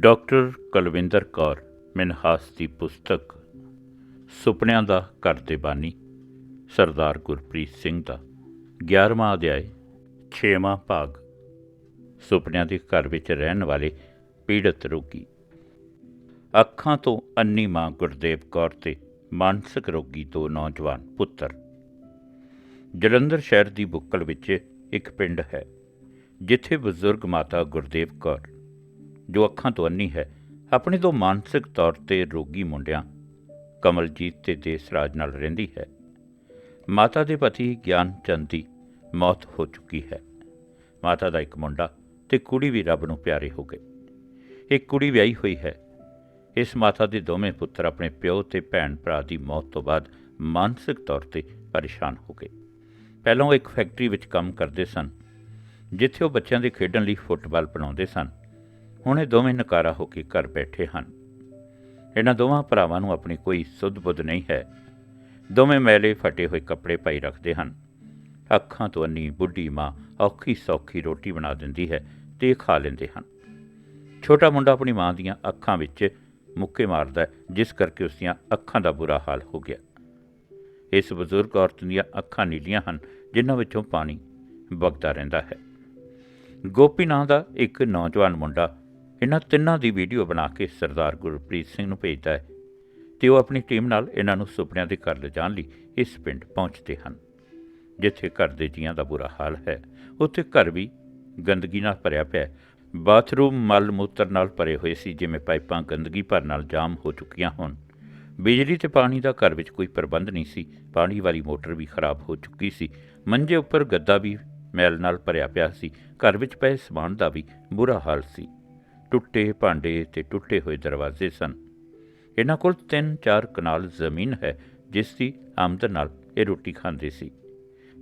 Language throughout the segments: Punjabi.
ਡਾਕਟਰ ਕੁਲਵਿੰਦਰ ਕੌਰ, ਮਿਨਹਾਸ ਦੀ ਪੁਸਤਕ, ਸੁਪਨਿਆਂ ਦਾ ਘਰ ਦੇ ਬਾਨੀ, ਸਰਦਾਰ ਗੁਰਪ੍ਰੀਤ ਸਿੰਘ ਦਾ 11ਵਾਂ ਅਧਿਆਇ 6ਵਾਂ ਭਾਗ, ਸੁਪਨਿਆਂ ਦੇ ਘਰ ਵਿੱਚ ਰਹਿਣ ਵਾਲੇ ਪੀੜਤ ਰੋਗੀ। ਅੱਖਾਂ ਤੋਂ ਅੰਨੀ ਮਾਂ ਗੁਰਦੇਵ ਕੌਰ ਤੇ ਮਾਨਸਿਕ ਰੋਗੀ ਤੋਂ ਨੌਜਵਾਨ ਪੁੱਤਰ। ਜਲੰਧਰ ਸ਼ਹਿਰ ਦੀ ਬੁੱਕਲ ਵਿੱਚ ਇੱਕ ਪਿੰਡ ਹੈ, ਜਿੱਥੇ ਬਜ਼ੁਰਗ ਮਾਤਾ ਗੁਰਦੇਵ ਕੌਰ ਜੋ ਅੱਖਾਂ ਤੋਂ ਅੰਨੀ ਹੈ, ਆਪਣੇ ਤੋਂ ਮਾਨਸਿਕ ਤੌਰ ਤੇ ਰੋਗੀ ਮੁੰਡਿਆਂ, ਕਮਲਜੀਤ ਤੇ ਦੇਸਰਾਜ ਨਾਲ ਰਹਿੰਦੀ ਹੈ। ਮਾਤਾ ਦੇ ਪਤੀ ਗਿਆਨ ਚੰਦ ਦੀ ਮੌਤ ਹੋ ਚੁੱਕੀ ਹੈ। ਮਾਤਾ ਦਾ ਇੱਕ ਮੁੰਡਾ ਤੇ ਕੁੜੀ ਵੀ ਰੱਬ ਨੂੰ ਪਿਆਰੇ ਹੋ ਗਏ। ਇੱਕ ਕੁੜੀ ਵਿਆਹੀ ਹੋਈ ਹੈ। ਇਸ ਮਾਤਾ ਦੇ ਦੋਵੇਂ ਪੁੱਤਰ ਆਪਣੇ ਪਿਓ ਤੇ ਭੈਣ ਭਰਾ ਦੀ ਮੌਤ ਤੋਂ ਬਾਅਦ ਮਾਨਸਿਕ ਤੌਰ ਤੇ ਪਰੇਸ਼ਾਨ ਹੋ ਗਏ। ਪਹਿਲਾਂ ਉਹ ਇੱਕ ਫੈਕਟਰੀ ਵਿੱਚ ਕੰਮ ਕਰਦੇ ਸਨ, ਜਿੱਥੇ ਉਹ ਬੱਚਿਆਂ ਦੇ ਖੇਡਣ ਲਈ ਫੁੱਟਬਾਲ ਬਣਾਉਂਦੇ ਸਨ। ਹੁਣ ਇਹ ਦੋਵੇਂ ਨਕਾਰਾ ਹੋ ਕੇ ਘਰ ਬੈਠੇ ਹਨ। ਇਹਨਾਂ ਦੋਵਾਂ ਭਰਾਵਾਂ ਨੂੰ ਆਪਣੀ ਕੋਈ ਸੁੱਧ ਬੁੱਧ ਨਹੀਂ ਹੈ। ਦੋਵੇਂ ਮੈਲੇ ਫਟੇ ਹੋਏ ਕੱਪੜੇ ਪਾਈ ਰੱਖਦੇ ਹਨ। ਅੱਖਾਂ ਤੋਂ ਅੰਨੀ ਬੁੱਢੀ ਮਾਂ ਔਖੀ ਸੌਖੀ ਰੋਟੀ ਬਣਾ ਦਿੰਦੀ ਹੈ ਤੇ ਖਾ ਲੈਂਦੇ ਹਨ। ਛੋਟਾ ਮੁੰਡਾ ਆਪਣੀ ਮਾਂ ਦੀਆਂ ਅੱਖਾਂ ਵਿੱਚ ਮੁੱਕੇ ਮਾਰਦਾ ਹੈ, ਜਿਸ ਕਰਕੇ ਉਸ ਦੀਆਂ ਅੱਖਾਂ ਦਾ ਬੁਰਾ ਹਾਲ ਹੋ ਗਿਆ। ਇਸ ਬਜ਼ੁਰਗ ਔਰਤ ਦੀਆਂ ਅੱਖਾਂ ਨੀਲੀਆਂ ਹਨ, ਜਿਨ੍ਹਾਂ ਵਿੱਚੋਂ ਪਾਣੀ ਵਗਦਾ ਰਹਿੰਦਾ ਹੈ। ਗੋਪੀ ਨਾਂ ਦਾ ਇੱਕ ਨੌਜਵਾਨ ਮੁੰਡਾ ਇਹਨਾਂ ਤਿੰਨਾਂ ਦੀ ਵੀਡੀਓ ਬਣਾ ਕੇ ਸਰਦਾਰ ਗੁਰਪ੍ਰੀਤ ਸਿੰਘ ਨੂੰ ਭੇਜਦਾ ਹੈ ਤੇ ਉਹ ਆਪਣੀ ਟੀਮ ਨਾਲ ਇਹਨਾਂ ਨੂੰ ਸੁਪਨਿਆਂ ਦੇ ਘਰ ਲਿਜਾਣ ਲਈ ਇਸ ਪਿੰਡ ਪਹੁੰਚਦੇ ਹਨ, ਜਿੱਥੇ ਘਰ ਦੇ ਜੀਆਂ ਦਾ ਬੁਰਾ ਹਾਲ ਹੈ। ਉੱਥੇ ਘਰ ਵੀ ਗੰਦਗੀ ਨਾਲ ਭਰਿਆ ਪਿਆ ਹੈ। ਬਾਥਰੂਮ ਮਲ ਮੂਤਰ ਨਾਲ ਭਰੇ ਹੋਏ ਸੀ, ਜਿਵੇਂ ਪਾਈਪਾਂ ਗੰਦਗੀ ਭਰ ਨਾਲ ਜਾਮ ਹੋ ਚੁੱਕੀਆਂ ਹੋਣ। ਬਿਜਲੀ ਤੇ ਪਾਣੀ ਦਾ ਘਰ ਵਿੱਚ ਕੋਈ ਪ੍ਰਬੰਧ ਨਹੀਂ ਸੀ। ਪਾਣੀ ਵਾਲੀ ਮੋਟਰ ਵੀ ਖਰਾਬ ਹੋ ਚੁੱਕੀ ਸੀ। ਮੰਜੇ ਉੱਪਰ ਗੱਦਾ ਵੀ ਮੈਲ ਨਾਲ ਭਰਿਆ ਪਿਆ ਸੀ। ਘਰ ਵਿੱਚ ਪਏ ਸਮਾਨ ਦਾ ਵੀ ਬੁਰਾ ਹਾਲ ਸੀ। ਟੁੱਟੇ ਭਾਂਡੇ ਤੇ ਟੁੱਟੇ ਹੋਏ ਦਰਵਾਜ਼ੇ ਸਨ। ਇਹਨਾਂ ਕੋਲ 3-4 ਕਨਾਲ ਜ਼ਮੀਨ ਹੈ, ਜਿਸ ਦੀ ਆਮਦਨ ਨਾਲ ਇਹ ਰੋਟੀ ਖਾਂਦੇ ਸੀ।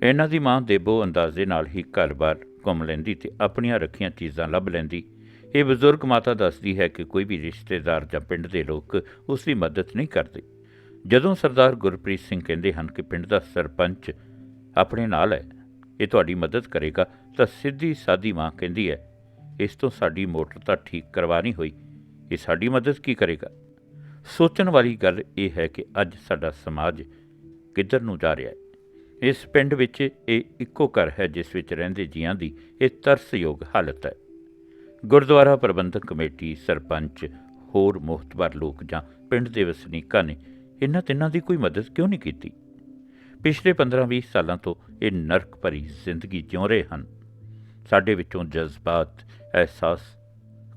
ਇਹਨਾਂ ਦੀ ਮਾਂ ਦੇਬੋ ਅੰਦਾਜ਼ੇ ਨਾਲ ਹੀ ਘਰ-ਬਾਰ ਘੁੰਮ ਲੈਂਦੀ ਤੇ ਆਪਣੀਆਂ ਰੱਖੀਆਂ ਚੀਜ਼ਾਂ ਲੱਭ ਲੈਂਦੀ। ਇਹ ਬਜ਼ੁਰਗ ਮਾਤਾ ਦੱਸਦੀ ਹੈ ਕਿ ਕੋਈ ਵੀ ਰਿਸ਼ਤੇਦਾਰ ਜਾਂ ਪਿੰਡ ਦੇ ਲੋਕ ਉਸ ਦੀ ਮਦਦ ਨਹੀਂ ਕਰਦੇ। ਜਦੋਂ ਸਰਦਾਰ ਗੁਰਪ੍ਰੀਤ ਸਿੰਘ ਕਹਿੰਦੇ ਹਨ ਕਿ ਪਿੰਡ ਦਾ ਸਰਪੰਚ ਆਪਣੇ ਨਾਲ ਹੈ, ਇਹ ਤੁਹਾਡੀ ਮਦਦ ਕਰੇਗਾ, ਤਾਂ ਸਿੱਧੀ ਸਾਦੀ ਮਾਂ ਕਹਿੰਦੀ ਹੈ ਇਸ ਤੋਂ ਸਾਡੀ ਮੋਟਰ ਤਾਂ ਠੀਕ ਕਰਵਾਣੀ ਹੋਈ, ਇਹ ਸਾਡੀ ਮਦਦ ਕੀ ਕਰੇਗਾ? ਸੋਚਣ ਵਾਲੀ ਗੱਲ ਇਹ ਹੈ ਕਿ ਅੱਜ ਸਾਡਾ ਸਮਾਜ ਕਿੱਧਰ ਨੂੰ ਜਾ ਰਿਹਾ ਹੈ। ਇਸ ਪਿੰਡ ਵਿੱਚ ਇਹ ਇੱਕੋ ਘਰ ਹੈ ਜਿਸ ਵਿੱਚ ਰਹਿੰਦੇ ਜੀਆਂ ਦੀ ਇਹ ਤਰਸਯੋਗ ਹਾਲਤ ਹੈ। ਗੁਰਦੁਆਰਾ ਪ੍ਰਬੰਧਕ ਕਮੇਟੀ, ਸਰਪੰਚ, ਹੋਰ ਮੁਹਤਬਰ ਲੋਕ ਜਾਂ ਪਿੰਡ ਦੇ ਵਸਨੀਕਾਂ ਨੇ ਇਹਨਾਂ ਤਿੰਨਾਂ ਦੀ ਕੋਈ ਮਦਦ ਕਿਉਂ ਨਹੀਂ ਕੀਤੀ? ਪਿਛਲੇ 15-20 ਸਾਲਾਂ ਤੋਂ ਇਹ ਨਰਕ ਭਰੀ ਜ਼ਿੰਦਗੀ ਜਿਉ ਰਹੇ ਹਨ। ਸਾਡੇ ਵਿੱਚੋਂ ਜਜ਼ਬਾਤ, ਅਹਿਸਾਸ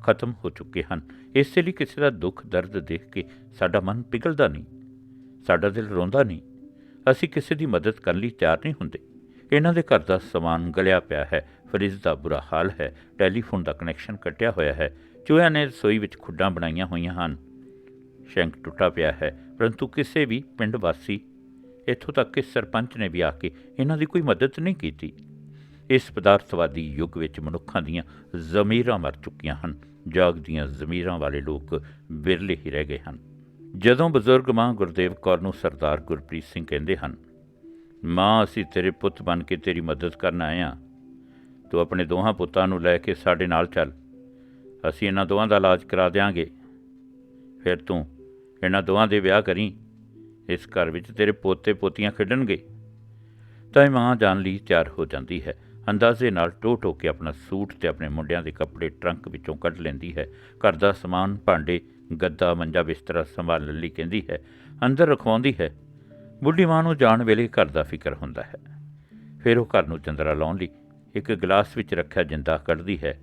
ਖਤਮ ਹੋ ਚੁੱਕੇ ਹਨ। ਇਸੇ ਲਈ ਕਿਸੇ ਦਾ ਦੁੱਖ, ਦਰਦ ਦੇਖ ਕੇ ਸਾਡਾ ਮਨ ਪਿਘਲਦਾ ਨਹੀਂ, ਸਾਡਾ ਦਿਲ ਰੋਂਦਾ ਨਹੀਂ। ਅਸੀਂ ਕਿਸੇ ਦੀ ਮਦਦ ਕਰਨ ਲਈ ਤਿਆਰ ਨਹੀਂ ਹੁੰਦੇ। ਇਹਨਾਂ ਦੇ ਘਰ ਦਾ ਸਮਾਨ ਗਲਿਆ ਪਿਆ ਹੈ, ਫਰਿੱਜ ਦਾ ਬੁਰਾ ਹਾਲ ਹੈ, ਟੈਲੀਫੋਨ ਦਾ ਕਨੈਕਸ਼ਨ ਕੱਟਿਆ ਹੋਇਆ ਹੈ, ਚੂਹਿਆਂ ਨੇ ਰਸੋਈ ਵਿੱਚ ਖੁੱਡਾਂ ਬਣਾਈਆਂ ਹੋਈਆਂ ਹਨ, ਸ਼ੈਂਕ ਟੁੱਟਾ ਪਿਆ ਹੈ, ਪਰੰਤੂ ਕਿਸੇ ਵੀ ਪਿੰਡ ਵਾਸੀ ਇੱਥੋਂ ਤੱਕ ਕਿ ਸਰਪੰਚ ਨੇ ਵੀ ਆ ਕੇ ਇਹਨਾਂ ਦੀ ਕੋਈ ਮਦਦ ਨਹੀਂ ਕੀਤੀ। ਇਸ ਪਦਾਰਥਵਾਦੀ ਯੁੱਗ ਵਿੱਚ ਮਨੁੱਖਾਂ ਦੀਆਂ ਜ਼ਮੀਰਾਂ ਮਰ ਚੁੱਕੀਆਂ ਹਨ ਜਾਗਦੀਆਂ ਜ਼ਮੀਰਾਂ ਵਾਲੇ ਲੋਕ ਵਿਰਲੇ ਹੀ ਰਹਿ ਗਏ ਹਨ। ਜਦੋਂ ਬਜ਼ੁਰਗ ਮਾਂ ਗੁਰਦੇਵ ਕੌਰ ਨੂੰ ਸਰਦਾਰ ਗੁਰਪ੍ਰੀਤ ਸਿੰਘ ਕਹਿੰਦੇ ਹਨ, ਮਾਂ, ਅਸੀਂ ਤੇਰੇ ਪੁੱਤ ਬਣ ਕੇ ਤੇਰੀ ਮਦਦ ਕਰਨ ਆਏ ਹਾਂ। ਤੂੰ ਆਪਣੇ ਦੋਹਾਂ ਪੁੱਤਾਂ ਨੂੰ ਲੈ ਕੇ ਸਾਡੇ ਨਾਲ ਚੱਲ। ਅਸੀਂ ਇਹਨਾਂ ਦੋਹਾਂ ਦਾ ਇਲਾਜ ਕਰਾ ਦਿਆਂਗੇ। ਫਿਰ ਤੂੰ ਇਹਨਾਂ ਦੋਹਾਂ ਦੇ ਵਿਆਹ ਕਰੀ। ਇਸ ਘਰ ਵਿੱਚ ਤੇਰੇ ਪੋਤੇ ਪੋਤੀਆਂ ਖੇਡਣਗੇ। ਤਾਂ ਇਹ ਮਾਂ ਜਾਣ ਲਈ ਤਿਆਰ ਹੋ ਜਾਂਦੀ ਹੈ। ਅੰਦਾਜ਼ੇ ਨਾਲ ਟੋ ਟੋ ਕੇ ਆਪਣਾ ਸੂਟ ਤੇ ਆਪਣੇ ਮੁੰਡਿਆਂ ਦੇ ਕੱਪੜੇ ਟਰੰਕ ਵਿੱਚੋਂ ਕੱਢ ਲੈਂਦੀ ਹੈ। ਘਰ ਦਾ ਸਮਾਨ, ਭਾਂਡੇ, ਗੱਦਾ, ਮੰਜਾ ਬਿਸਤਰਾ ਸੰਭਾਲਣ ਲਈ ਕਹਿੰਦੀ ਹੈ। ਅੰਦਰ ਰਖਵਾਉਂਦੀ ਹੈ। ਬੁੱਢੀ ਮਾਂ ਨੂੰ ਜਾਣ ਵੇਲੇ ਘਰ ਦਾ ਫਿਕਰ ਹੁੰਦਾ ਹੈ। ਫਿਰ ਉਹ ਘਰ ਨੂੰ ਚੰਦਰਾ ਲਾਉਣ ਲਈ ਇੱਕ ਗਲਾਸ ਵਿੱਚ ਰੱਖਿਆ ਜਿੰਦਾ ਕੱਢਦੀ ਹੈ।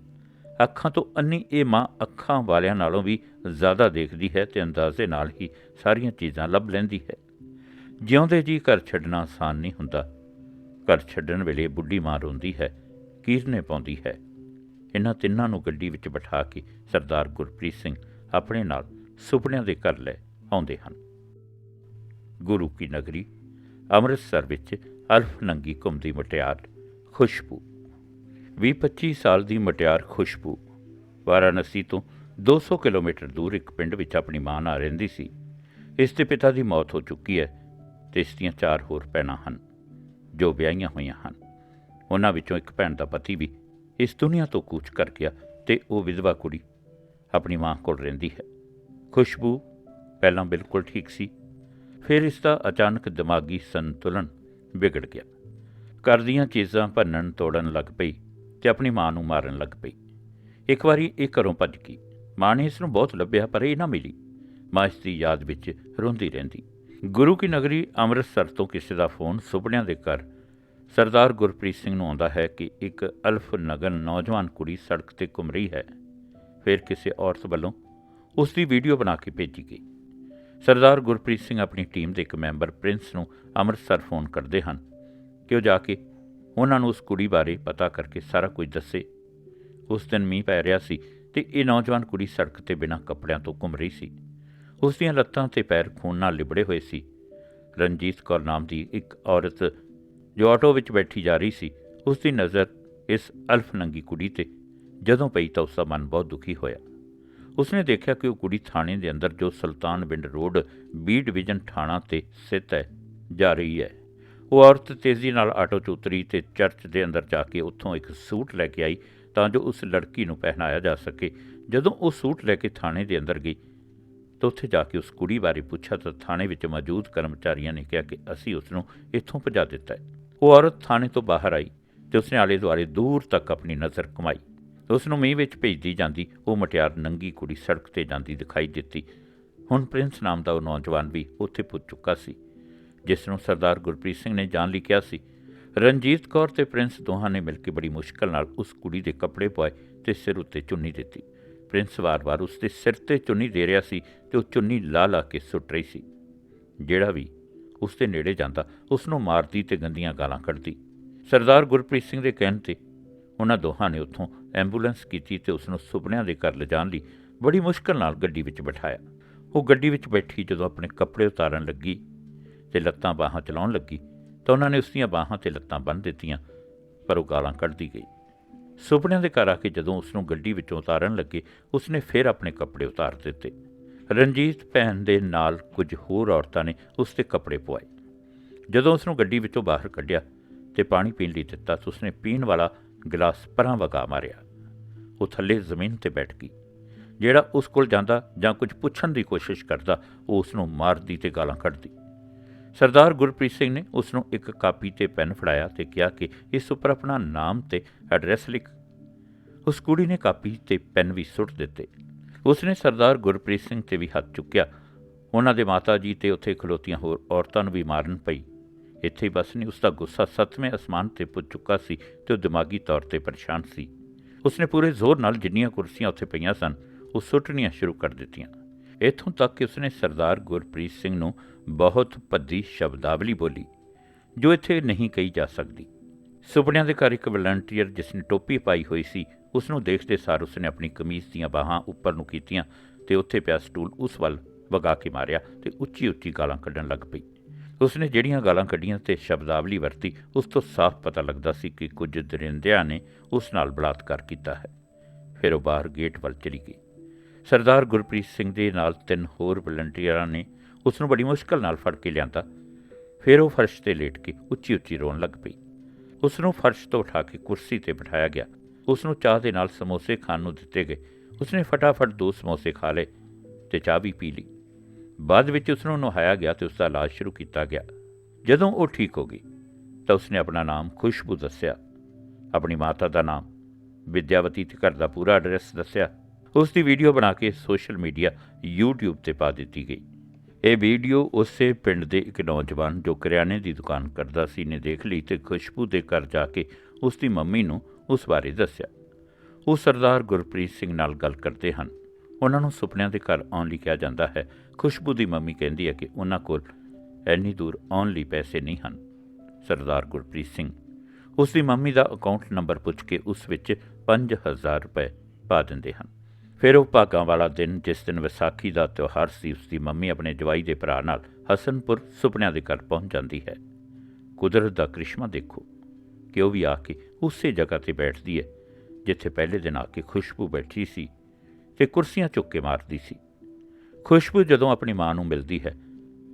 ਅੱਖਾਂ ਤੋਂ ਅੰਨੀ ਇਹ ਮਾਂ ਅੱਖਾਂ ਵਾਲਿਆਂ ਨਾਲੋਂ ਵੀ ਜ਼ਿਆਦਾ ਦੇਖਦੀ ਹੈ ਤੇ ਅੰਦਾਜ਼ੇ ਨਾਲ ਹੀ ਸਾਰੀਆਂ ਚੀਜ਼ਾਂ ਲੱਭ ਲੈਂਦੀ ਹੈ। ਜਿਉਂਦੇ ਜੀ ਘਰ ਛੱਡਣਾ ਆਸਾਨ ਨਹੀਂ ਹੁੰਦਾ। ਘਰ ਛੱਡਣ ਵੇਲੇ ਬੁੱਢੀ ਮਾਂ ਰੋਂਦੀ ਹੈ, ਕੀਰਨੇ ਪਾਉਂਦੀ ਹੈ। ਇਹਨਾਂ ਤਿੰਨਾਂ ਨੂੰ ਗੱਡੀ ਵਿੱਚ ਬਿਠਾ ਕੇ ਸਰਦਾਰ ਗੁਰਪ੍ਰੀਤ ਸਿੰਘ ਆਪਣੇ ਨਾਲ ਸੁਪਨਿਆਂ ਦੇ ਘਰ ਲੈ ਆਉਂਦੇ ਹਨ। ਗੁਰੂ ਕੀ ਨਗਰੀ, ਅੰਮ੍ਰਿਤਸਰ ਵਿੱਚ ਅਲਫ ਨੰਗੀ ਘੁੰਮਦੀ ਮਟਿਆਰ ਖੁਸ਼ਬੂ। 20-25 ਸਾਲ ਦੀ ਮਟਿਆਰ ਖੁਸ਼ਬੂ। ਵਾਰਾਣਸੀ ਤੋਂ 200 ਕਿਲੋਮੀਟਰ ਦੂਰ ਇੱਕ ਪਿੰਡ ਵਿੱਚ ਆਪਣੀ ਮਾਂ ਨਾਲ ਰਹਿੰਦੀ ਸੀ। ਇਸ ਦੇ ਪਿਤਾ ਦੀ ਮੌਤ ਹੋ ਚੁੱਕੀ ਹੈ ਤੇ ਇਸ ਦੀਆਂ ਚਾਰ ਹੋਰ ਭੈਣਾਂ ਹਨ। ਜੋ ਵਿਆਹੀਆਂ ਹੋਈਆਂ ਹਨ। ਉਹਨਾਂ ਵਿੱਚੋਂ ਇੱਕ ਭੈਣ ਦਾ ਪਤੀ ਵੀ ਇਸ ਦੁਨੀਆ ਤੋਂ ਕੂਚ ਕਰ ਗਿਆ ਤੇ ਉਹ ਵਿਧਵਾ ਕੁੜੀ ਆਪਣੀ ਮਾਂ ਕੋਲ ਰਹਿੰਦੀ ਹੈ। ਖੁਸ਼ਬੂ ਪਹਿਲਾਂ ਬਿਲਕੁਲ ਠੀਕ ਸੀ, ਫਿਰ ਇਸ ਦਾ ਅਚਾਨਕ ਦਿਮਾਗੀ ਸੰਤੁਲਨ ਵਿਗੜ ਗਿਆ। ਘਰ ਦੀਆਂ ਚੀਜ਼ਾਂ ਭੰਨਣ ਤੋੜਨ ਲੱਗ ਪਈ ਤੇ ਆਪਣੀ ਮਾਂ ਨੂੰ ਮਾਰਨ ਲੱਗ ਪਈ। ਇੱਕ ਵਾਰੀ ਇਹ ਘਰੋਂ ਭੱਜ ਗਈ। ਮਾਂ ਨੇ ਇਸ ਨੂੰ ਬਹੁਤ ਲੱਭਿਆ, ਪਰ ਇਹ ਨਾ ਮਿਲੀ। ਮਾਂ ਇਸ ਦੀ ਯਾਦ ਵਿੱਚ ਰੋਂਦੀ ਰਹਿੰਦੀ। ਗੁਰੂ ਕੀ ਨਗਰੀ ਅੰਮ੍ਰਿਤਸਰ ਤੋਂ ਕਿਸੇ ਦਾ ਫੋਨ ਸੁਪਨਿਆਂ ਦੇ ਘਰ ਸਰਦਾਰ ਗੁਰਪ੍ਰੀਤ ਸਿੰਘ ਨੂੰ ਆਉਂਦਾ ਹੈ ਕਿ ਇੱਕ ਅਲਫ ਨਗਨ ਨੌਜਵਾਨ ਕੁੜੀ ਸੜਕ ਤੇ ਘੁੰਮ ਰਹੀ ਹੈ। ਫਿਰ ਕਿਸੇ ਔਰਤ ਵੱਲੋਂ ਉਸ ਦੀ ਵੀਡੀਓ ਬਣਾ ਕੇ ਭੇਜੀ ਗਈ। ਸਰਦਾਰ ਗੁਰਪ੍ਰੀਤ ਸਿੰਘ ਆਪਣੀ ਟੀਮ ਦੇ ਇੱਕ ਮੈਂਬਰ ਪ੍ਰਿੰਸ ਨੂੰ ਅੰਮ੍ਰਿਤਸਰ ਫੋਨ ਕਰਦੇ ਹਨ ਕਿ ਉਹ ਜਾ ਕੇ ਉਹਨਾਂ ਨੂੰ ਉਸ ਕੁੜੀ ਬਾਰੇ ਪਤਾ ਕਰਕੇ ਸਾਰਾ ਕੁਝ ਦੱਸੇ। ਉਸ ਦਿਨ ਮੀਂਹ ਪੈ ਰਿਹਾ ਸੀ ਤੇ ਇਹ ਨੌਜਵਾਨ ਕੁੜੀ ਸੜਕ ਤੇ ਬਿਨਾਂ ਕੱਪੜਿਆਂ ਤੋਂ ਘੁੰਮ ਰਹੀ ਸੀ। ਉਸ ਦੀਆਂ ਲੱਤਾਂ ਤੇ ਪੈਰ ਖੂਨ ਨਾਲ ਲਿਬੜੇ ਹੋਏ ਸੀ। ਰਣਜੀਤ ਕੌਰ ਨਾਮ ਦੀ ਇੱਕ ਔਰਤ ਜੋ ਆਟੋ ਵਿੱਚ ਬੈਠੀ ਜਾ ਰਹੀ ਸੀ, ਉਸ ਦੀ ਨਜ਼ਰ ਇਸ ਅਲਫ ਨੰਗੀ ਕੁੜੀ ਤੇ ਜਦੋਂ ਪਈ ਤਾਂ ਉਸ ਦਾ ਮਨ ਬਹੁਤ ਦੁਖੀ ਹੋਇਆ। ਉਸਨੇ ਦੇਖਿਆ ਕਿ ਉਹ ਕੁੜੀ ਥਾਣੇ ਦੇ ਅੰਦਰ ਜੋ ਸੁਲਤਾਨ ਬਿੰਡ ਰੋਡ, ਬੀ ਡਿਵੀਜ਼ਨ ਥਾਣਾ ਤੇ ਸਥਿਤ ਹੈ, ਜਾ ਰਹੀ ਹੈ। ਉਹ ਔਰਤ ਤੇਜ਼ੀ ਨਾਲ ਆਟੋ 'ਚ ਉਤਰੀ ਤੇ ਚਰਚ ਦੇ ਅੰਦਰ ਜਾ ਕੇ ਉੱਥੋਂ ਇੱਕ ਸੂਟ ਲੈ ਕੇ ਆਈ ਤਾਂ ਜੋ ਉਸ ਲੜਕੀ ਨੂੰ ਪਹਿਨਾਇਆ ਜਾ ਸਕੇ। ਜਦੋਂ ਉਹ ਸੂਟ ਲੈ ਕੇ ਥਾਣੇ ਦੇ ਅੰਦਰ ਗਈ ਤਾਂ ਉੱਥੇ ਜਾ ਕੇ ਉਸ ਕੁੜੀ ਬਾਰੇ ਪੁੱਛਿਆ ਤਾਂ ਥਾਣੇ ਵਿੱਚ ਮੌਜੂਦ ਕਰਮਚਾਰੀਆਂ ਨੇ ਕਿਹਾ ਕਿ ਅਸੀਂ ਉਸ ਨੂੰ ਇੱਥੋਂ ਭਜਾ ਦਿੱਤਾ ਹੈ। ਉਹ ਔਰਤ ਥਾਣੇ ਤੋਂ ਬਾਹਰ ਆਈ ਤੇ ਉਸਨੇ ਆਲੇ ਦੁਆਲੇ ਦੂਰ ਤੱਕ ਆਪਣੀ ਨਜ਼ਰ ਕਮਾਈ ਉਸ ਨੂੰ ਮੀਂਹ ਵਿੱਚ ਭੇਜਦੀ ਜਾਂਦੀ, ਉਹ ਮਟਿਆਰ ਨੰਗੀ ਕੁੜੀ ਸੜਕ ਤੇ ਜਾਂਦੀ ਦਿਖਾਈ ਦਿੱਤੀ। ਹੁਣ ਪ੍ਰਿੰਸ ਨਾਮ ਦਾ ਉਹ ਨੌਜਵਾਨ ਵੀ ਉੱਥੇ ਪੁੱਜ ਚੁੱਕਾ ਸੀ, ਜਿਸ ਨੂੰ ਸਰਦਾਰ ਗੁਰਪ੍ਰੀਤ ਸਿੰਘ ਨੇ ਜਾਣ ਲਈ ਕਿਹਾ ਸੀ। ਰਣਜੀਤ ਕੌਰ ਤੇ ਪ੍ਰਿੰਸ ਦੋਹਾਂ ਨੇ ਮਿਲ ਕੇ ਬੜੀ ਮੁਸ਼ਕਲ ਨਾਲ ਉਸ ਕੁੜੀ ਦੇ ਕੱਪੜੇ ਪਵਾਏ ਤੇ ਸਿਰ ਉੱਤੇ ਚੁੰਨੀ ਦਿੱਤੀ। ਪ੍ਰਿੰਸ ਵਾਰ-ਵਾਰ ਉਸ ਦੇ ਸਿਰ ਤੇ ਚੁੰਨੀ ਦੇ ਰਿਹਾ ਸੀ ਤੇ ਉਹ ਚੁੰਨੀ ਲਾ ਲਾ ਕੇ ਸੁੱਟ ਰਹੀ ਸੀ। ਜਿਹੜਾ ਵੀ ਉਸ ਦੇ ਨੇੜੇ ਜਾਂਦਾ ਉਸ ਨੂੰ ਮਾਰਦੀ ਤੇ ਗੰਦੀਆਂ ਗਾਲਾਂ ਕੱਢਦੀ। ਸਰਦਾਰ ਗੁਰਪ੍ਰੀਤ ਸਿੰਘ ਦੇ ਕਹਿਣ ਤੇ ਉਹਨਾਂ ਦੋਹਾਂ ਨੇ ਉੱਥੋਂ ਐਂਬੂਲੈਂਸ ਕੀਤੀ ਤੇ ਉਸ ਨੂੰ ਸੁਪਨਿਆਂ ਦੇ ਘਰ ਲਿਜਾਣ ਲਈ ਬੜੀ ਮੁਸ਼ਕਲ ਨਾਲ ਗੱਡੀ ਵਿੱਚ ਬਿਠਾਇਆ। ਉਹ ਗੱਡੀ ਵਿੱਚ ਬੈਠੀ ਜਦੋਂ ਆਪਣੇ ਕੱਪੜੇ ਉਤਾਰਨ ਲੱਗੀ ਤੇ ਲੱਤਾਂ ਬਾਹਾਂ ਚਲਾਉਣ ਲੱਗੀ ਤਾਂ ਉਹਨਾਂ ਨੇ ਉਸ ਦੀਆਂ ਬਾਹਾਂ ਤੇ ਲੱਤਾਂ ਬੰਨ੍ਹ ਦਿੱਤੀਆਂ, ਪਰ ਉਹ ਗਾਲਾਂ ਕੱਢਦੀ ਗਈ। ਸੁਪਨਿਆਂ ਦੇ ਘਰ ਆ ਕੇ ਜਦੋਂ ਉਸ ਨੂੰ ਗੱਡੀ ਵਿੱਚੋਂ ਉਤਾਰਨ ਲੱਗੇ, ਉਸਨੇ ਫਿਰ ਆਪਣੇ ਕੱਪੜੇ ਉਤਾਰ ਦਿੱਤੇ। ਰਣਜੀਤ ਭੈਣ ਦੇ ਨਾਲ ਕੁਝ ਹੋਰ ਔਰਤਾਂ ਨੇ ਉਸ ਦੇ ਕੱਪੜੇ ਪਵਾਏ। ਜਦੋਂ ਉਸ ਨੂੰ ਗੱਡੀ ਵਿੱਚੋਂ ਬਾਹਰ ਕੱਢਿਆ ਤੇ ਪਾਣੀ ਪੀਣ ਲਈ ਦਿੱਤਾ ਤਾਂ ਉਸਨੇ ਪੀਣ ਵਾਲਾ ਗਲਾਸ ਪਰਾਂ ਵਗਾ ਮਾਰਿਆ। ਉਹ ਥੱਲੇ ਜ਼ਮੀਨ ਤੇ ਬੈਠ ਗਈ। ਜਿਹੜਾ ਉਸ ਕੋਲ ਜਾਂਦਾ ਜਾਂ ਕੁਝ ਪੁੱਛਣ ਦੀ ਕੋਸ਼ਿਸ਼ ਕਰਦਾ, ਉਹ ਉਸ ਨੂੰ ਮਾਰਦੀ ਤੇ ਗਾਲਾਂ ਕੱਢਦੀ। ਸਰਦਾਰ ਗੁਰਪ੍ਰੀਤ ਸਿੰਘ ਨੇ ਉਸ ਨੂੰ ਇੱਕ ਕਾਪੀ ਤੇ ਪੈਨ ਫੜਾਇਆ ਤੇ ਕਿਹਾ ਕਿ ਇਸ ਉੱਪਰ ਆਪਣਾ ਨਾਮ ਤੇ ਐਡਰੈਸ ਲਿਖ। ਉਸ ਕੁੜੀ ਨੇ ਕਾਪੀ ਤੇ ਪੈਨ ਵੀ ਸੁੱਟ ਦਿੱਤੇ। ਉਸਨੇ ਸਰਦਾਰ ਗੁਰਪ੍ਰੀਤ ਸਿੰਘ ਤੇ ਵੀ ਹੱਥ ਚੁੱਕਿਆ। ਉਹਨਾਂ ਦੇ ਮਾਤਾ ਜੀ ਤੇ ਉੱਥੇ ਖਲੋਤੀਆਂ ਹੋਰ ਔਰਤਾਂ ਨੂੰ ਵੀ ਮਾਰਨ ਪਈ। ਇੱਥੇ ਹੀ ਬਸ ਨਹੀਂ ਉਸ ਦਾ ਗੁੱਸਾ ਸੱਤਵੇਂ ਅਸਮਾਨ ਤੇ ਪੁੱਜ ਚੁੱਕਾ ਸੀ ਤੇ ਉਹ ਦਿਮਾਗੀ ਤੌਰ ਤੇ ਪਰੇਸ਼ਾਨ ਸੀ। ਉਸਨੇ ਪੂਰੇ ਜ਼ੋਰ ਨਾਲ ਜਿੰਨੀਆਂ ਕੁਰਸੀਆਂ ਉੱਥੇ ਪਈਆਂ ਸਨ, ਉਹ ਸੁੱਟਣੀਆਂ ਸ਼ੁਰੂ ਕਰ ਦਿੱਤੀਆਂ। ਇੱਥੋਂ ਤੱਕ ਕਿ ਉਸਨੇ ਸਰਦਾਰ ਗੁਰਪ੍ਰੀਤ ਸਿੰਘ ਨੂੰ ਬਹੁਤ ਭੱਦੀ ਸ਼ਬਦਾਵਲੀ ਬੋਲੀ, ਜੋ ਇੱਥੇ ਨਹੀਂ ਕਹੀ ਜਾ ਸਕਦੀ। ਸੁਪਨਿਆਂ ਦੇ ਘਰ ਇੱਕ ਵਲੰਟੀਅਰ ਜਿਸ ਨੇ ਟੋਪੀ ਪਾਈ ਹੋਈ ਸੀ ਉਸ ਨੂੰ ਦੇਖਦੇ ਸਾਰ ਉਸਨੇ ਆਪਣੀ ਕਮੀਜ਼ ਦੀਆਂ ਬਾਹਾਂ ਉੱਪਰ ਨੂੰ ਕੀਤੀਆਂ ਤੇ ਉੱਥੇ ਪਿਆ ਸਟੂਲ ਉਸ ਵੱਲ ਵਗਾ ਕੇ ਮਾਰਿਆ ਤੇ ਉੱਚੀ ਉੱਚੀ ਗਾਲਾਂ ਕੱਢਣ ਲੱਗ ਪਈ। ਉਸਨੇ ਜਿਹੜੀਆਂ ਗਾਲਾਂ ਕੱਢੀਆਂ ਤੇ ਸ਼ਬਦਾਵਲੀ ਵਰਤੀ, ਉਸ ਤੋਂ ਸਾਫ਼ ਪਤਾ ਲੱਗਦਾ ਸੀ ਕਿ ਕੁਝ ਦਰਿੰਦਿਆਂ ਨੇ ਉਸ ਨਾਲ ਬਲਾਤਕਾਰ ਕੀਤਾ ਹੈ। ਫਿਰ ਉਹ ਬਾਹਰ ਗੇਟ ਵੱਲ ਚਲੀ ਗਈ। ਸਰਦਾਰ ਗੁਰਪ੍ਰੀਤ ਸਿੰਘ ਦੇ ਨਾਲ ਤਿੰਨ ਹੋਰ ਵਲੰਟੀਅਰਾਂ ਨੇ ਉਸ ਨੂੰ ਬੜੀ ਮੁਸ਼ਕਲ ਨਾਲ ਫੜ ਕੇ ਲਿਆਂਦਾ। ਫਿਰ ਉਹ ਫਰਸ਼ ਤੇ ਲੇਟ ਕੇ ਉੱਚੀ ਉੱਚੀ ਰੋਣ ਲੱਗ ਪਈ। ਉਸ ਨੂੰ ਫਰਸ਼ ਤੋਂ ਉਠਾ ਕੇ ਕੁਰਸੀ ਤੇ ਬਿਠਾਇਆ ਗਿਆ। ਉਸ ਨੂੰ ਚਾਹ ਦੇ ਨਾਲ ਸਮੋਸੇ ਖਾਣ ਨੂੰ ਦਿੱਤੇ ਗਏ। ਉਸਨੇ ਫਟਾਫਟ ਦੋ ਸਮੋਸੇ ਖਾ ਲਏ ਤੇ ਚਾਹ ਵੀ ਪੀ ਲਈ। ਬਾਅਦ ਵਿੱਚ ਉਸ ਨੂੰ ਨਹਾਇਆ ਗਿਆ ਤੇ ਉਸ ਦਾ ਇਲਾਜ ਸ਼ੁਰੂ ਕੀਤਾ ਗਿਆ। ਜਦੋਂ ਉਹ ਠੀਕ ਹੋ ਗਈ, ਤਾਂ ਉਸਨੇ ਆਪਣਾ ਨਾਮ ਖੁਸ਼ਬੂ ਦੱਸਿਆ। ਆਪਣੀ ਮਾਤਾ ਦਾ ਨਾਮ, ਵਿਦਿਆਵਤੀ ਤੇ ਘਰ ਦਾ ਪੂਰਾ ਐਡਰੈਸ ਦੱਸਿਆ। ਉਸ ਦੀ ਵੀਡੀਓ ਬਣਾ ਕੇ ਸੋਸ਼ਲ ਮੀਡੀਆ, YouTube ਤੇ ਪਾ ਦਿੱਤੀ ਗਈ। ਇਹ ਵੀਡੀਓ ਉਸੇ ਪਿੰਡ ਦੇ ਇੱਕ ਨੌਜਵਾਨ ਜੋ ਕਰਿਆਨੇ ਦੀ ਦੁਕਾਨ ਕਰਦਾ ਸੀ ਨੇ ਦੇਖ ਲਈ ਤੇ ਖੁਸ਼ਬੂ ਦੇ ਘਰ ਜਾ ਕੇ ਉਸ ਦੀ ਮੰਮੀ ਨੂੰ ਉਸ ਬਾਰੇ ਦੱਸਿਆ। ਉਹ ਸਰਦਾਰ ਗੁਰਪ੍ਰੀਤ ਸਿੰਘ ਨਾਲ ਗੱਲ ਕਰਦੇ ਹਨ। ਉਹਨਾਂ ਨੂੰ ਸੁਪਨਿਆਂ ਦੇ ਘਰ ਆਉਣ ਲਈ ਕਿਹਾ ਜਾਂਦਾ ਹੈ। ਖੁਸ਼ਬੂ ਦੀ ਮੰਮੀ ਕਹਿੰਦੀ ਹੈ ਕਿ ਉਹਨਾਂ ਕੋਲ ਇੰਨੀ ਦੂਰ ਆਉਣ ਲਈ ਪੈਸੇ ਨਹੀਂ ਹਨ, ਸਰਦਾਰ ਗੁਰਪ੍ਰੀਤ ਸਿੰਘ। ਉਸ ਦੀ ਮੰਮੀ ਦਾ ਅਕਾਊਂਟ ਨੰਬਰ ਪੁੱਛ ਕੇ ਉਸ ਵਿੱਚ 5000 ਰੁਪਏ ਪਾ ਦਿੰਦੇ ਹਨ। ਫਿਰ ਉਹ ਭਾਗਾਂ ਵਾਲਾ ਦਿਨ, ਜਿਸ ਦਿਨ ਵਿਸਾਖੀ ਦਾ ਤਿਉਹਾਰ ਸੀ ਉਸ ਦੀ ਮੰਮੀ ਆਪਣੇ ਜਵਾਈ ਦੇ ਭਰਾ ਨਾਲ ਹਸਨਪੁਰ ਸੁਪਨਿਆਂ ਦੇ ਘਰ ਪਹੁੰਚ ਜਾਂਦੀ ਹੈ। ਕੁਦਰਤ ਦਾ ਕ੍ਰਿਸ਼ਮਾ ਦੇਖੋ, ਕਿ ਉਹ ਵੀ ਆ ਕੇ ਉਸੇ ਜਗ੍ਹਾ ਤੇ ਬੈਠਦੀ ਹੈ, ਜਿੱਥੇ ਪਹਿਲੇ ਦਿਨ ਆ ਕੇ ਖੁਸ਼ਬੂ ਬੈਠੀ ਸੀ ਤੇ ਕੁਰਸੀਆਂ ਚੁੱਕ ਕੇ ਮਾਰਦੀ ਸੀ। ਖੁਸ਼ਬੂ ਜਦੋਂ ਆਪਣੀ ਮਾਂ ਨੂੰ ਮਿਲਦੀ ਹੈ,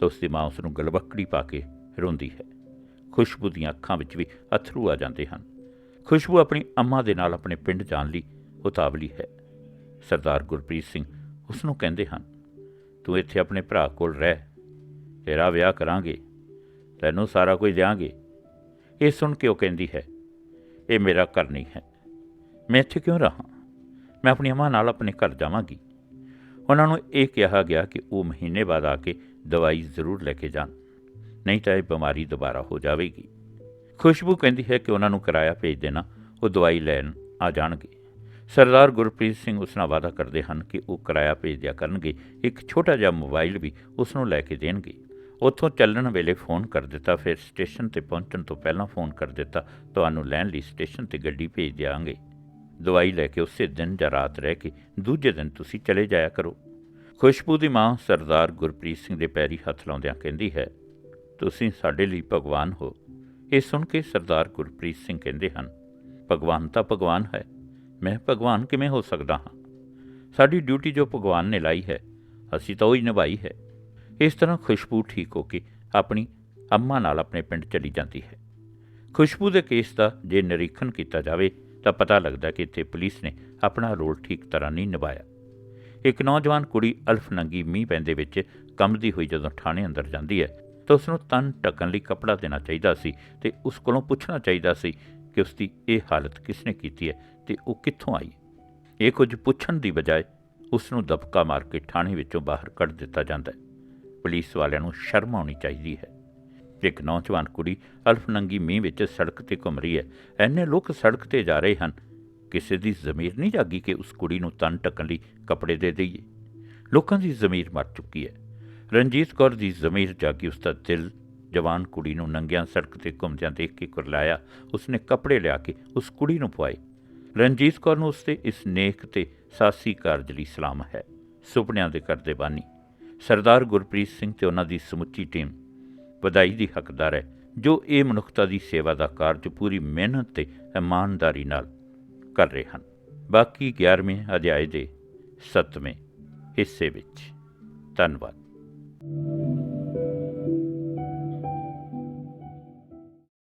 ਤਾਂ ਉਸ ਦੀ ਮਾਂ ਉਸ ਨੂੰ ਗਲਵੱਕੜੀ ਪਾ ਕੇ ਰੋਂਦੀ ਹੈ। ਖੁਸ਼ਬੂ ਦੀਆਂ ਅੱਖਾਂ ਵਿੱਚ ਵੀ ਅਥਰੂ ਆ ਜਾਂਦੇ ਹਨ। ਖੁਸ਼ਬੂ ਆਪਣੀ ਅੰਮਾ ਦੇ ਨਾਲ ਆਪਣੇ ਪਿੰਡ ਜਾਣ ਲਈ ਉਤਾਵਲੀ ਹੈ। ਸਰਦਾਰ ਗੁਰਪ੍ਰੀਤ ਸਿੰਘ ਉਸ ਨੂੰ ਕਹਿੰਦੇ ਹਨ, ਤੂੰ ਇੱਥੇ ਆਪਣੇ ਭਰਾ ਕੋਲ ਰਹਿ, ਤੇਰਾ ਵਿਆਹ ਕਰਾਂਗੇ, ਤੈਨੂੰ ਸਾਰਾ ਕੁਝ ਦਿਆਂਗੇ। ਇਹ ਸੁਣ ਕੇ ਉਹ ਕਹਿੰਦੀ ਹੈ, ਇਹ ਮੇਰਾ ਘਰ ਨਹੀਂ ਹੈ, ਮੈਂ ਇੱਥੇ ਕਿਉਂ ਰਹਾ? ਮੈਂ ਆਪਣੀ ਮਾਂ ਨਾਲ ਆਪਣੇ ਘਰ ਜਾਵਾਂਗੀ। ਉਹਨਾਂ ਨੂੰ ਇਹ ਕਿਹਾ ਗਿਆ ਕਿ ਉਹ ਮਹੀਨੇ ਬਾਅਦ ਆ ਕੇ ਦਵਾਈ ਜ਼ਰੂਰ ਲੈ ਕੇ ਜਾਣ, ਨਹੀਂ ਤਾਂ ਇਹ ਬਿਮਾਰੀ ਦੁਬਾਰਾ ਹੋ ਜਾਵੇਗੀ। ਖੁਸ਼ਬੂ ਕਹਿੰਦੀ ਹੈ ਕਿ ਉਹਨਾਂ ਨੂੰ ਕਿਰਾਇਆ ਭੇਜ ਦੇਣਾ, ਉਹ ਦਵਾਈ ਲੈਣ ਆ ਜਾਣਗੇ। ਸਰਦਾਰ ਗੁਰਪ੍ਰੀਤ ਸਿੰਘ ਉਸ ਨਾਲ ਵਾਅਦਾ ਕਰਦੇ ਹਨ ਕਿ ਉਹ ਕਿਰਾਇਆ ਭੇਜ ਦਿਆ ਕਰਨਗੇ, ਇੱਕ ਛੋਟਾ ਜਿਹਾ ਮੋਬਾਈਲ ਵੀ ਉਸ ਨੂੰ ਲੈ ਕੇ ਦੇਣਗੇ। ਉੱਥੋਂ ਚੱਲਣ ਵੇਲੇ ਫੋਨ ਕਰ ਦਿੱਤਾ, ਫਿਰ ਸਟੇਸ਼ਨ ਤੇ ਪਹੁੰਚਣ ਤੋਂ ਪਹਿਲਾਂ ਫੋਨ ਕਰ ਦਿੱਤਾ, ਤੁਹਾਨੂੰ ਲੈਣ ਲਈ ਸਟੇਸ਼ਨ ਤੇ ਗੱਡੀ ਭੇਜ ਦਿਆਂਗੇ। ਦਵਾਈ ਲੈ ਕੇ ਉਸੇ ਦਿਨ ਜਾਂ ਰਾਤ ਰਹਿ ਕੇ ਦੂਜੇ ਦਿਨ ਤੁਸੀਂ ਚਲੇ ਜਾਇਆ ਕਰੋ। ਖੁਸ਼ਬੂ ਦੀ ਮਾਂ ਸਰਦਾਰ ਗੁਰਪ੍ਰੀਤ ਸਿੰਘ ਦੇ ਪੈਰੀ ਹੱਥ ਲਾਉਂਦਿਆਂ ਕਹਿੰਦੀ ਹੈ, ਤੁਸੀਂ ਸਾਡੇ ਲਈ ਭਗਵਾਨ ਹੋ। ਇਹ ਸੁਣ ਕੇ ਸਰਦਾਰ ਗੁਰਪ੍ਰੀਤ ਸਿੰਘ ਕਹਿੰਦੇ ਹਨ, ਭਗਵਾਨ ਤਾਂ ਭਗਵਾਨ ਹੈ। ਮੈਂ ਭਗਵਾਨ, ਕਿਵੇਂ ਹੋ ਸਕਦਾ ਹਾਂ? ਸਾਡੀ ਡਿਊਟੀ ਜੋ ਭਗਵਾਨ ਨੇ ਲਾਈ ਹੈ, ਅਸੀਂ ਤਾਂ ਉਹ ਹੀ ਨਿਭਾਈ ਹੈ। ਇਸ ਤਰ੍ਹਾਂ ਖੁਸ਼ਬੂ ਠੀਕ ਹੋ ਕੇ ਆਪਣੀ ਅੰਮਾ ਨਾਲ ਆਪਣੇ ਪਿੰਡ ਚਲੀ ਜਾਂਦੀ ਹੈ। ਖੁਸ਼ਬੂ ਦੇ ਕੇਸ ਦਾ ਜੇ ਨਿਰੀਖਣ ਕੀਤਾ ਜਾਵੇ, ਤਾਂ ਪਤਾ ਲੱਗਦਾ ਕਿ ਇੱਥੇ ਪੁਲਿਸ ਨੇ ਆਪਣਾ ਰੋਲ ਠੀਕ ਤਰ੍ਹਾਂ ਨਹੀਂ ਨਿਭਾਇਆ। ਇੱਕ ਨੌਜਵਾਨ ਕੁੜੀ ਅਲਫ ਨੰਗੀ ਮੀਂਹ ਪੈਂਦੇ ਵਿੱਚ ਕੰਬਦੀ ਹੋਈ ਜਦੋਂ ਥਾਣੇ ਅੰਦਰ ਜਾਂਦੀ ਹੈ, ਤਾਂ ਉਸ ਨੂੰ ਤਨ ਢੱਕਣ ਲਈ ਕੱਪੜਾ ਦੇਣਾ ਚਾਹੀਦਾ ਸੀ ਤੇ ਉਸ ਕੋਲੋਂ ਪੁੱਛਣਾ ਚਾਹੀਦਾ ਸੀ ਕਿ ਉਸ ਦੀ ਇਹ ਹਾਲਤ ਕਿਸ ਨੇ ਕੀਤੀ ਹੈ ਤੇ ਉਹ ਕਿੱਥੋਂ ਆਈ? ਇਹ ਕੁਝ ਪੁੱਛਣ ਦੀ ਬਜਾਏ ਉਸ ਨੂੰ ਦਬਕਾ ਮਾਰ ਕੇ ਥਾਣੇ ਵਿੱਚੋਂ ਬਾਹਰ ਕੱਢ ਦਿੱਤਾ ਜਾਂਦਾ ਹੈ। ਪੁਲਿਸ ਵਾਲਿਆਂ ਨੂੰ ਸ਼ਰਮ ਆਉਣੀ ਚਾਹੀਦੀ ਹੈ। ਇੱਕ ਨੌਜਵਾਨ ਕੁੜੀ ਅਲਫ ਨੰਗੀ ਮੀਂਹ ਵਿੱਚ ਸੜਕ ਤੇ ਘੁੰਮ ਰਹੀ ਹੈ। ਐਨੇ ਲੋਕ ਸੜਕ ਤੇ ਜਾ ਰਹੇ ਹਨ। ਕਿਸੇ ਦੀ ਜ਼ਮੀਰ ਨਹੀਂ ਜਾਗੀ ਕਿ ਉਸ ਕੁੜੀ ਨੂੰ ਤਨ ਢੱਕਣ ਲਈ ਕੱਪੜੇ ਦੇ ਦਈਏ। ਲੋਕਾਂ ਦੀ ਜ਼ਮੀਰ ਮਰ ਚੁੱਕੀ ਹੈ। ਰਣਜੀਤ ਕੌਰ ਦੀ ਜ਼ਮੀਰ ਜਾਗੀ ਉਸ ਦਾ ਦਿਲ। ਜਵਾਨ ਕੁੜੀ ਨੂੰ ਨੰਗਿਆਂ ਸੜਕ ਤੇ ਘੁੰਮਦਿਆਂ ਦੇਖ ਕੇ ਕੁਰਲਾਇਆ। ਉਸਨੇ ਕੱਪੜੇ ਲਿਆ ਕੇ ਉਸ ਕੁੜੀ ਨੂੰ ਪਵਾਏ। ਰਣਜੀਤ ਕੌਰ ਨੂੰ ਉਸਦੇ ਇਸ ਨੇਕ ਤੇ ਸਾਸੀ ਕਾਰਜ ਲਈ ਸਲਾਮ ਹੈ। ਸੁਪਨਿਆਂ ਦੇ ਕਰਦੇ ਬਾਨੀ। ਸਰਦਾਰ ਗੁਰਪ੍ਰੀਤ ਸਿੰਘ ਤੇ ਉਹਨਾਂ ਦੀ ਸਮੁੱਚੀ ਟੀਮ ਵਧਾਈ ਦੀ ਹੱਕਦਾਰ ਹੈ, ਜੋ ਇਹ ਮਨੁੱਖਤਾ ਦੀ ਸੇਵਾ ਦਾ ਕਾਰਜ ਪੂਰੀ ਮਿਹਨਤ ਤੇ ਇਮਾਨਦਾਰੀ ਨਾਲ ਕਰ ਰਹੇ ਹਨ। ਬਾਕੀ 11ਵੇਂ ਅਧਿਆਇ ਦੇ 7ਵੇਂ ਹਿੱਸੇ ਵਿੱਚ। ਧੰਨਵਾਦ।